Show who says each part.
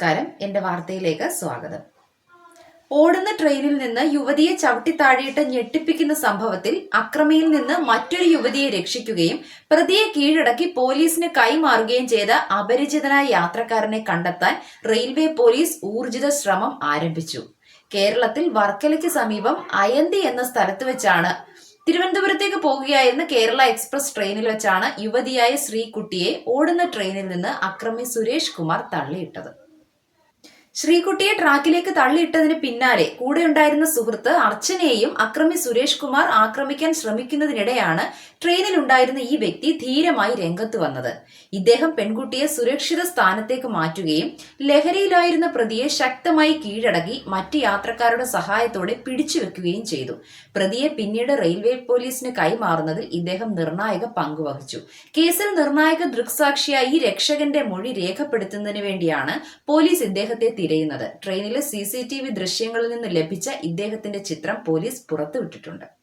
Speaker 1: നമസ്കാരം. എന്റെ വാർത്തയിലേക്ക് സ്വാഗതം. ഓടുന്ന ട്രെയിനിൽ നിന്ന് യുവതിയെ ചവിട്ടിത്താഴെയിട്ട് ഞെട്ടിപ്പിക്കുന്ന സംഭവത്തിൽ അക്രമിയിൽ നിന്ന് മറ്റൊരു യുവതിയെ രക്ഷിക്കുകയും പ്രതിയെ കീഴടക്കി പോലീസിന് കൈമാറുകയും ചെയ്ത അപരിചിതനായ യാത്രക്കാരനെ കണ്ടെത്താൻ റെയിൽവേ പോലീസ് ഊർജിത ശ്രമം ആരംഭിച്ചു. കേരളത്തിൽ വർക്കലയ്ക്ക് സമീപം അയന്തി എന്ന സ്ഥലത്ത് വെച്ചാണ് തിരുവനന്തപുരത്തേക്ക് പോകുകയായിരുന്ന കേരള എക്സ്പ്രസ് ട്രെയിനിൽ വെച്ചാണ് യുവതിയായ ശ്രീകുട്ടിയെ ഓടുന്ന ട്രെയിനിൽ നിന്ന് അക്രമി സുരേഷ് കുമാർ തള്ളിയിട്ടത്. ശ്രീകുട്ടിയെ ട്രാക്കിലേക്ക് തള്ളിയിട്ടതിന് പിന്നാലെ കൂടെയുണ്ടായിരുന്ന സുഹൃത്ത് അർച്ചനയെയും അക്രമി സുരേഷ് കുമാർ ആക്രമിക്കാൻ ശ്രമിക്കുന്നതിനിടെയാണ് ട്രെയിനിലുണ്ടായിരുന്ന ഈ വ്യക്തി ധീരമായി രംഗത്ത് വന്നത്. ഇദ്ദേഹം പെൺകുട്ടിയെ സുരക്ഷിത സ്ഥാനത്തേക്ക് മാറ്റുകയും ലഹരിയിലായിരുന്ന പ്രതിയെ ശക്തമായി കീഴടക്കി മറ്റ് യാത്രക്കാരുടെ സഹായത്തോടെ പിടിച്ചു വെക്കുകയും ചെയ്തു. പ്രതിയെ പിന്നീട് റെയിൽവേ പോലീസിന് കൈമാറുന്നതിൽ ഇദ്ദേഹം നിർണായക പങ്കുവഹിച്ചു. കേസിൽ നിർണായക ദൃക്സാക്ഷിയായി രക്ഷകന്റെ മൊഴി രേഖപ്പെടുത്തുന്നതിന് വേണ്ടിയാണ് പോലീസ് ഇദ്ദേഹത്തെ തിരയുന്നത്. ട്രെയിനിലെ സി ദൃശ്യങ്ങളിൽ നിന്ന് ലഭിച്ച ഇദ്ദേഹത്തിന്റെ ചിത്രം പോലീസ് പുറത്തുവിട്ടിട്ടുണ്ട്.